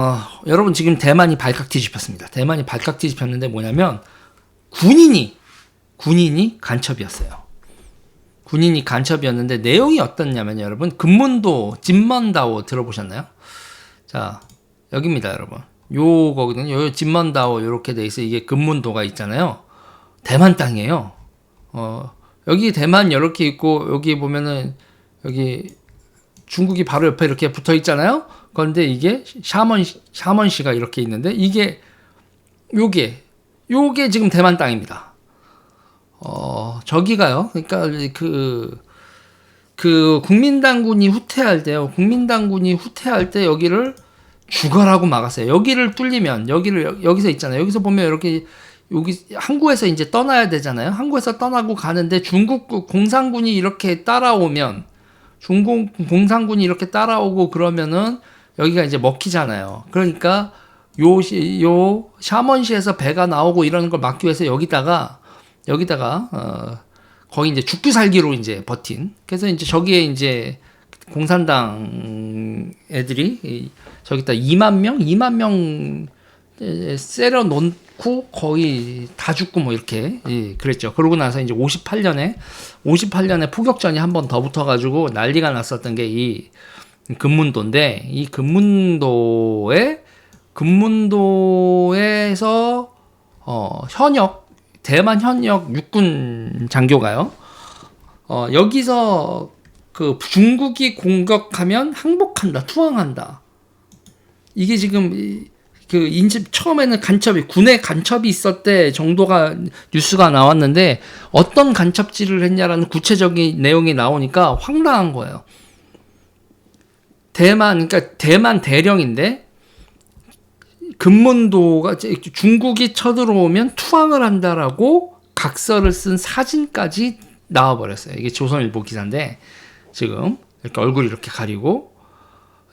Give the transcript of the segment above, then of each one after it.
어, 여러분 지금 대만이 발칵 뒤집혔습니다. 대만이 발칵 뒤집혔는데 뭐냐면 군인이 군인이 간첩이었어요. 군인이 간첩이었는데 내용이 어떻냐면 여러분 금문도 진먼다오 들어보셨나요? 자 여기입니다 여러분. 요거거든요. 요 진먼다오 요렇게 돼 있어 이게 금문도가 있잖아요. 대만 땅이에요. 어 여기 대만 이렇게 있고 여기 보면은 여기 중국이 바로 옆에 이렇게 붙어 있잖아요. 그런데 이게 샤먼 샤먼시가 이렇게 있는데 이게 요게 요게 지금 대만 땅입니다. 어 저기가요. 그러니까 그. 그 국민당군이 후퇴할 때요. 국민당군이 후퇴할 때 여기를 죽어라고 막았어요. 여기를 뚫리면 여기를 여- 여기서 있잖아요. 여기서 보면 이렇게 여기 항구에서 이제 떠나야 되잖아요. 항구에서 떠나고 가는데 중국 공산군이 이렇게 따라오면 중국 공산군이 이렇게 따라오고 그러면은 여기가 이제 먹히잖아요. 그러니까 요, 시- 요 샤먼시에서 배가 나오고 이러는 걸 막기 위해서 여기다가 여기다가 어 거기 이제 죽기 살기로 이제 버틴. 그래서 이제 저기에 이제 공산당 애들이 이- 저기다 2만 명, 2만 명 에, 세려 놓고 거의 다 죽고 뭐 이렇게 예, 그랬죠. 그러고 나서 이제 58년에 58년에 포격전이 한 번 더 붙어가지고 난리가 났었던 게 이 금문도인데 이 금문도에 금문도에서 어, 현역 대만 현역 육군 장교가요. 어, 여기서 그 중국이 공격하면 항복한다, 투항한다. 이게 지금 이- 그 인집 처음에는 간첩이 군의 간첩이 있었대 정도가 뉴스가 나왔는데 어떤 간첩질을 했냐라는 구체적인 내용이 나오니까 황당한 거예요. 대만 그러니까 대만 대령인데 금문도가 중국이 쳐들어오면 투항을 한다라고 각서를 쓴 사진까지 나와버렸어요. 이게 조선일보 기사인데 지금 이렇게 얼굴 이렇게 가리고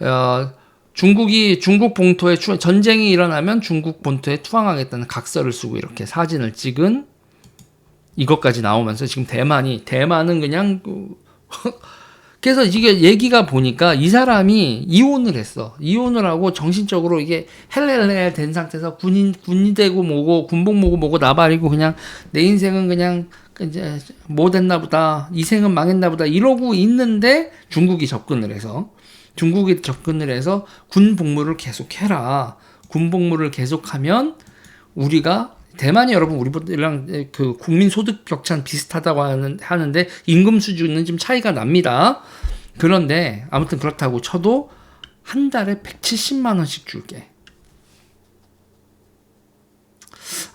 어, 중국이 중국 본토에 추- 전쟁이 일어나면 중국 본토에 투항하겠다는 각서를 쓰고 이렇게 사진을 찍은 이것까지 나오면서 지금 대만이 대만은 그냥 그 그래서 이게 얘기가 보니까 이 사람이 이혼을 했어. 이혼을 하고 정신적으로 이게 헬렐레 된 상태에서 군인 군이 되고 뭐고 군복 뭐고 뭐고 나발이고 그냥 내 인생은 그냥 이제 뭐 됐나 보다. 이 생은 망했나 보다. 이러고 있는데 중국이 접근을 해서 중국이 접근을 해서 군 복무를 계속해라. 군 복무를 계속하면 우리가 대만이 여러분 우리랑 그 국민 소득 격차는 비슷하다고 하는, 하는데 임금 수준은 좀 차이가 납니다. 그런데 아무튼 그렇다고 쳐도 한 달에 170만 원씩 줄게.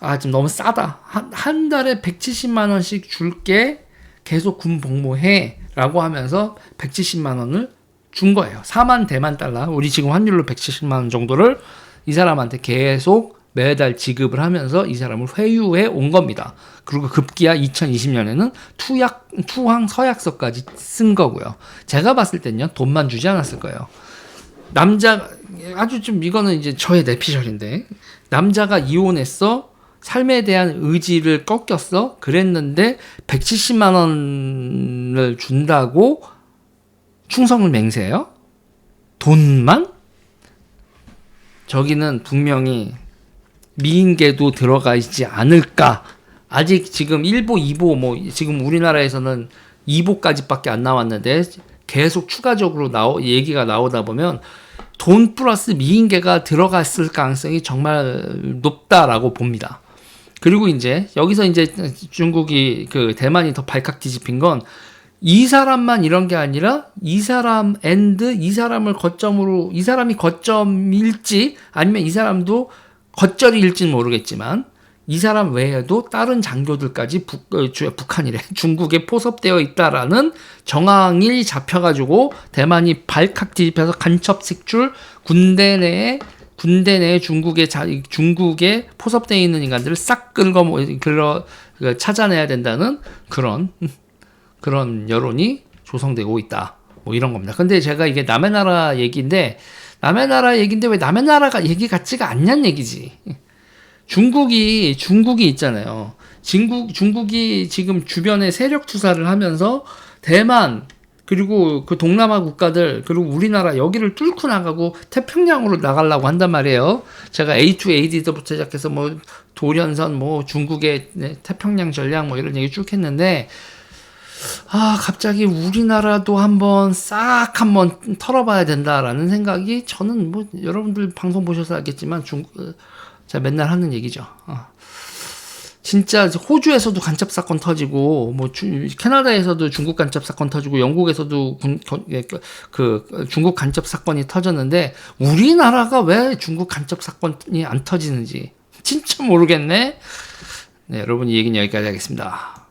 아, 좀 너무 싸다. 한, 한 달에 170만 원씩 줄게. 계속 군 복무해. 라고 하면서 170만 원을 준 거예요. 4만 대만 달러. 우리 지금 환율로 170만 원 정도를 이 사람한테 계속 매달 지급을 하면서 이 사람을 회유해 온 겁니다. 그리고 급기야 2020년에는 투약, 투항 서약서까지 쓴 거고요. 제가 봤을 땐요, 돈만 주지 않았을 거예요. 남자, 아주 좀 이거는 이제 저의 내피셜인데, 남자가 이혼했어, 삶에 대한 의지를 꺾였어, 그랬는데, 170만 원을 준다고 충성을 맹세해요? 돈만? 저기는 분명히 미인계도 들어가 있지 않을까. 아직 지금 1보, 2보, 뭐, 지금 우리나라에서는 2보까지밖에 안 나왔는데, 계속 추가적으로 나오, 얘기가 나오다 보면, 돈 플러스 미인계가 들어갔을 가능성이 정말 높다라고 봅니다. 그리고 이제, 여기서 이제 중국이, 그, 대만이 더 발칵 뒤집힌 건, 이 사람만 이런 게 아니라 이 사람 엔드 이 사람을 거점으로 이 사람이 거점일지 아니면 이 사람도 겉절이일지는 모르겠지만 이 사람 외에도 다른 장교들까지 북, 어, 주- 북한이래. 중국에 포섭되어 있다라는 정황이 잡혀가지고 대만이 발칵 뒤집혀서 간첩 색출 군대 내에 군대 내에 중국에 자, 중국에 포섭되어 있는 인간들을 싹 긁어 모- 긁어 그 찾아내야 된다는 그런 그런 여론이 조성되고 있다. 뭐 이런 겁니다. 근데 제가 이게 남의 나라 얘기인데 남의 나라 얘기인데 왜 남의 나라가 얘기 같지가 않냐는 얘기지. 중국이 중국이 있잖아요. 중국 중국이 지금 주변에 세력 투사를 하면서 대만 그리고 그 동남아 국가들 그리고 우리나라 여기를 뚫고 나가고 태평양으로 나가려고 한단 말이에요. 제가 A2AD부터 시작해서 뭐 도련선 뭐 중국의 네, 태평양 전략 뭐 이런 얘기 쭉 했는데 아 갑자기 우리나라도 한번 싹 한번 털어봐야 된다라는 생각이 저는 뭐 여러분들 방송 보셔서 알겠지만 중국 어, 제가 맨날 하는 얘기죠. 어. 진짜 호주에서도 간첩 사건 터지고 뭐 주, 캐나다에서도 중국 간첩 사건 터지고 영국에서도 군, 겨- 예, 그, 그 중국 간첩 사건이 터졌는데 우리나라가 왜 중국 간첩 사건이 안 터지는지 진짜 모르겠네. 네, 여러분 이 얘기는 여기까지 하겠습니다.